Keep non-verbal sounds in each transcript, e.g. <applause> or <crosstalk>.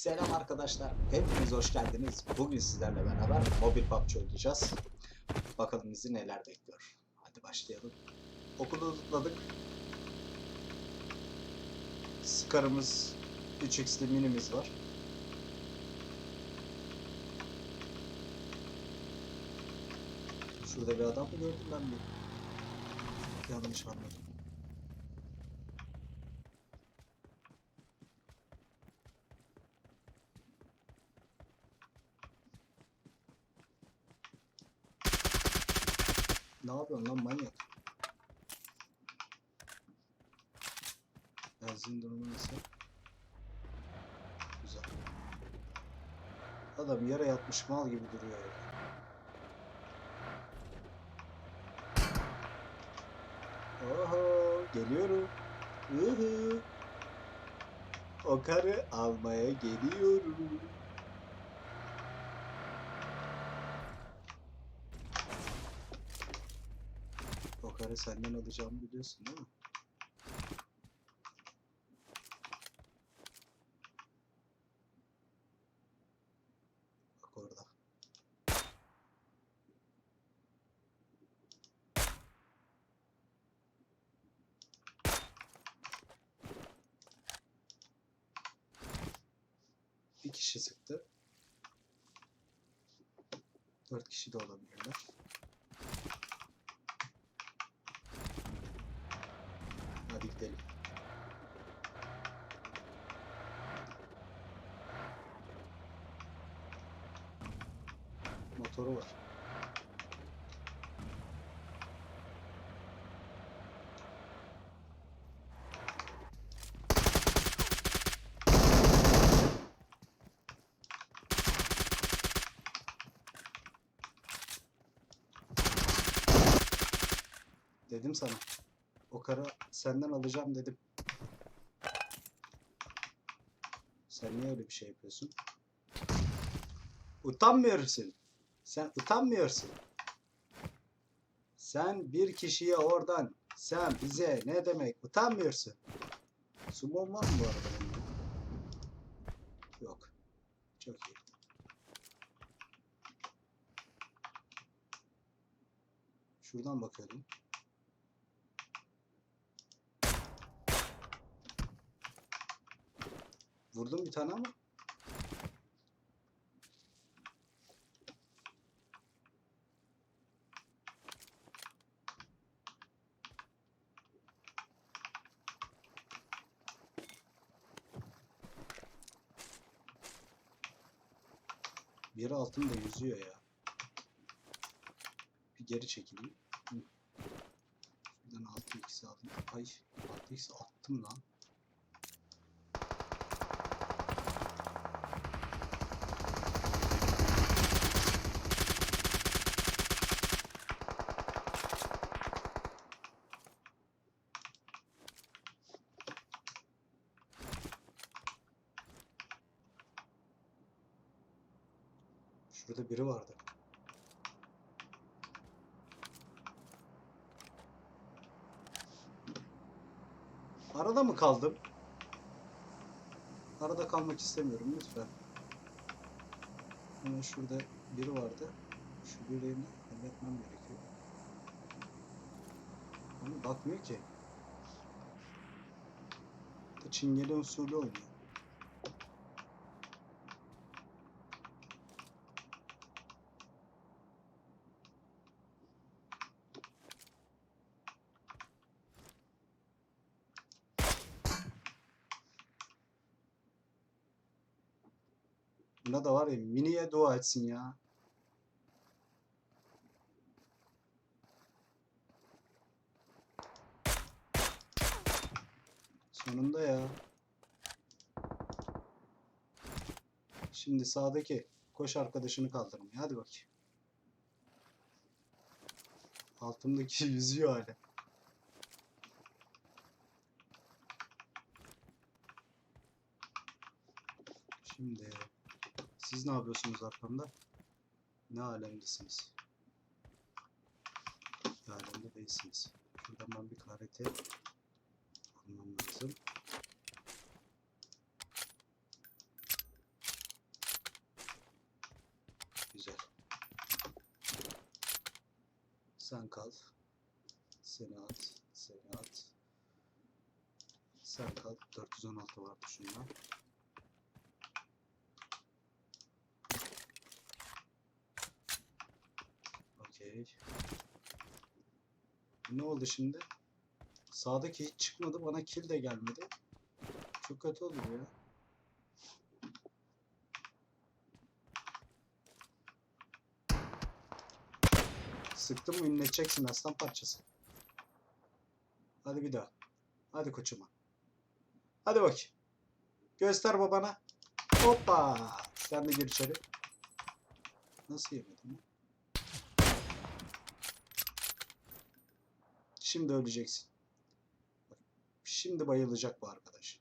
Selam arkadaşlar. Hepiniz hoş geldiniz. Bugün sizlerle beraber mobil PUBG oynayacağız. Bakalım bizi neler bekliyor. Hadi başlayalım. Okulu tutladık. Scar'ımız 3x'li minimiz var. Şurada bir adam mı gördüm ben mi? Yanlış anladım. Ne yapıyorsun lan manyak? Benzin durumu nasıl? Güzel. Adam yere yatmış mal gibi duruyor ya. Oho geliyorum. Uhu. O karı almaya geliyorum. Karı senden alacağımı biliyorsun değil mi? Kişi sıktı. Dört kişi de olabilirler. Hadi gidelim. Motoru var. Dedim sana. O kara senden alacağım dedim. Sen niye öyle bir şey yapıyorsun? Utanmıyorsun. Sen utanmıyorsun. Sen bir kişiye oradan sen bize ne demek utanmıyorsun. Sumon var mı bu arada? Yok. Çok iyi. Şuradan bakıyordum. Vurdum bir tane ama. Biri altında yüzüyor ya. Bir geri çekileyim. Şuradan 6x aldım. Ay 6x attım lan. Şurada biri vardı. Arada mı kaldım? Arada kalmak istemiyorum lütfen. Hemen şurada biri vardı. Şu birini halletmem gerekiyor. Ama bakmıyor ki. Da Çingene usulü oynuyor. Buna da var ya miniye dua etsin ya. Sonunda ya. Şimdi sağdaki koş arkadaşını kaldırmaya. Hadi bakayım. Altımdaki <laughs> yüzüyor hala. Siz ne yapıyorsunuz arkamda? Ne alemdesiniz? Ne alemde değilsiniz. Şuradan ben bir karete almam lazım. Güzel. Sen kal. Seni at. Seni at. Sen kal. 416 vardı şundan. Okey. Ne oldu şimdi? Sağdaki hiç çıkmadı. Bana kill de gelmedi. Çok kötü oldu ya. Sıktın mı inleteceksin aslan parçası. Hadi bir daha. Hadi koçuma. Hadi bak. Göster babana. Hoppa. Sen de gir içeri. Nasıl yemedim Şimdi öleceksin. Şimdi bayılacak bu arkadaş.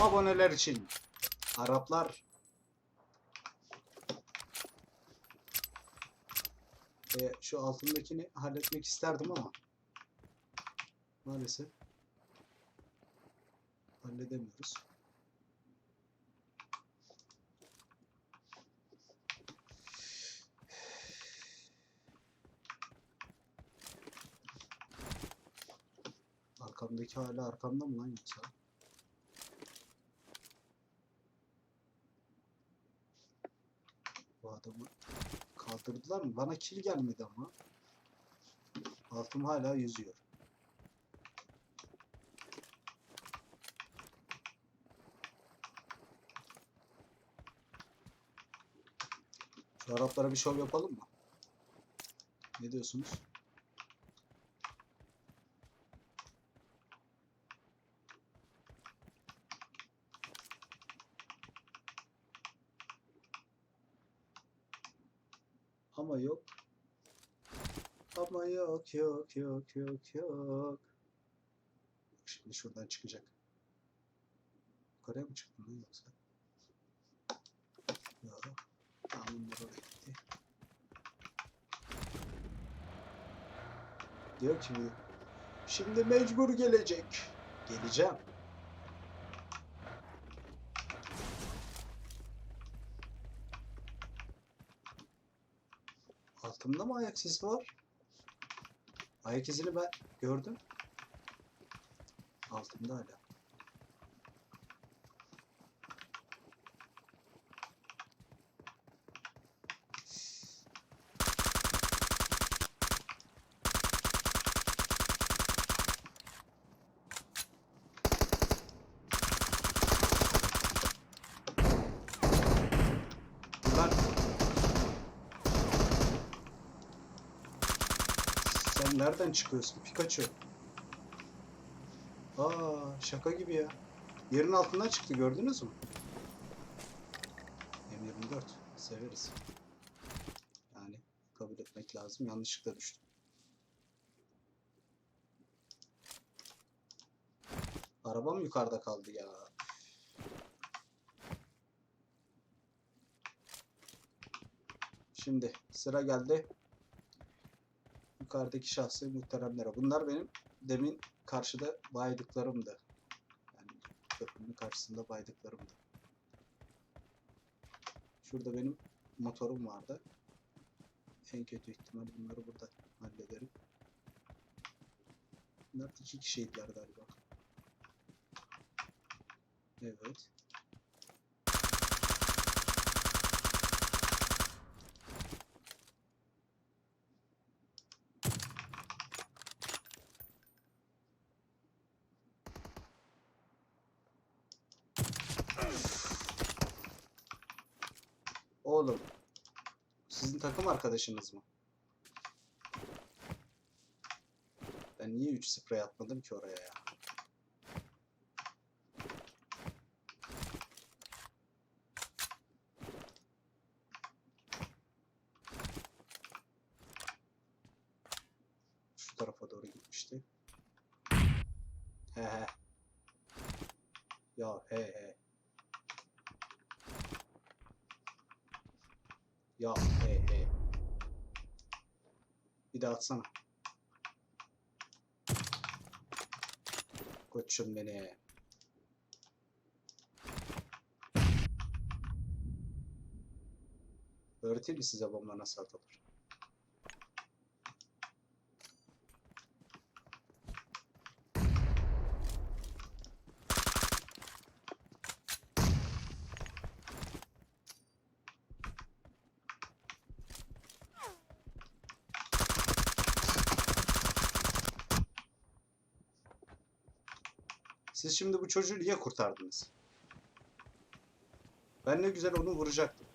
Aboneler için. Araplar. E, şu altındakini halletmek isterdim ama. Maalesef. Halledemiyoruz. Arkamdaki hala arkamda mı lan yoksa? Bu adamı kaldırdılar mı? Bana kill gelmedi ama. Altım hala yüzüyor. Şu Araplara bir şov yapalım mı? Ne diyorsunuz? Ama yok. Ama yok yok yok yok yok. Şimdi şuradan çıkacak. Yukarıya mı çıktın lan yoksa? Yok. Tamam bunlar oraya gitti. Diyor ki şimdi mecbur gelecek. Geleceğim. Altımda mı ayak sesi var? Ayak izini ben gördüm. Altımda hala. Lan Sen nereden çıkıyorsun Pikachu? Aa şaka gibi ya. Yerin altından çıktı gördünüz mü? M24 severiz. Yani kabul etmek lazım. Yanlışlıkla düştüm. Arabam yukarıda kaldı ya. Şimdi sıra geldi yukarıdaki şahsı muhteremlere. Bunlar benim demin karşıda baydıklarımdı. Yani köprünün karşısında baydıklarımdı. Şurada benim motorum vardı. En kötü ihtimal bunları burada hallederim. Bunlar iki kişiydiler galiba. Evet. Oğlum. Sizin takım arkadaşınız mı? Ben niye 3 sprey atmadım ki oraya ya? Şu tarafa doğru gitmişti. He he. Ya he he. Ya he he. Bir daha atsana. Koçum beni. Öğreteyim mi size bomba nasıl atılır? Siz şimdi bu çocuğu niye kurtardınız? Ben ne güzel onu vuracaktım.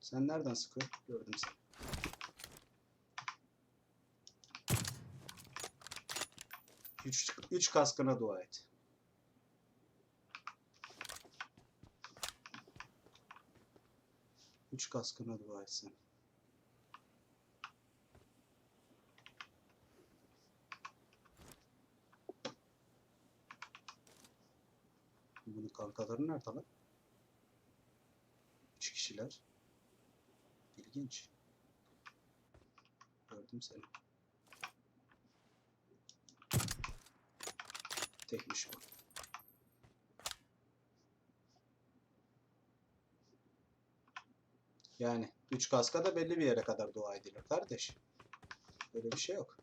Sen nereden sıkıyorsun? Gördüm seni. Üç, üç kaskına dua et. Üç kaskına dua etsin. Kankaları nerede lan? Üç kişiler. İlginç. Gördüm seni. Tekmiş bu. Yani üç kaska da belli bir yere kadar dua edilir kardeş. Böyle bir şey yok.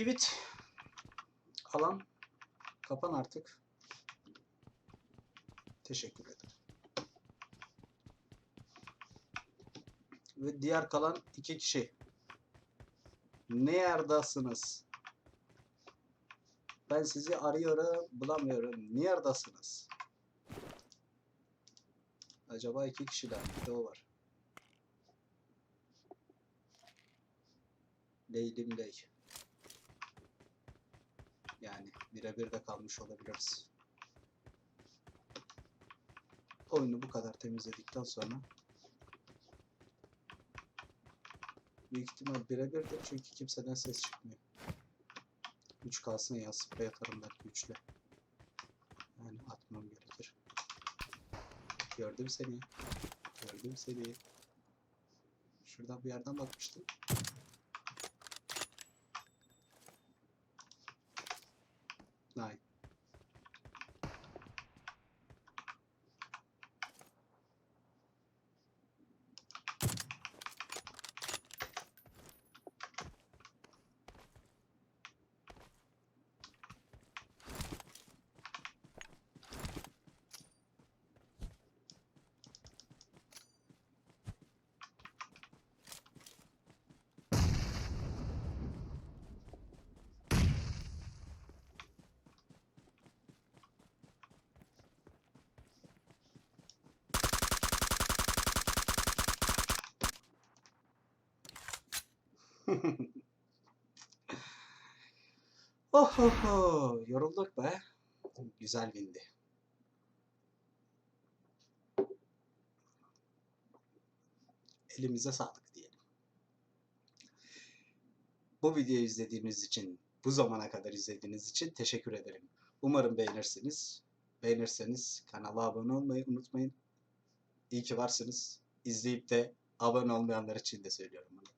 Evet. Alan kapan artık. Teşekkür ederim. Ve diğer kalan iki kişi. Neredesiniz? Ben sizi arıyorum, bulamıyorum. Neredesiniz? Acaba iki kişiler mi? Bir de o var. Leylim ley. Yani birebir de kalmış olabiliriz. Oyunu bu kadar temizledikten sonra büyük ihtimal birebirdir çünkü kimseden ses çıkmıyor. 3 kalsın ya sprey atarım belki 3'le. Yani atmam gerekir. Gördüm seni. Gördüm seni. Şuradan bir yerden bakmıştım. night. <laughs> oh oh oh. Yorulduk be. Güzel bindi. Elimize sağlık diyelim. Bu videoyu izlediğiniz için, bu zamana kadar izlediğiniz için teşekkür ederim. Umarım beğenirsiniz. Beğenirseniz kanala abone olmayı unutmayın. İyi ki varsınız. İzleyip de abone olmayanlar için de söylüyorum bunu.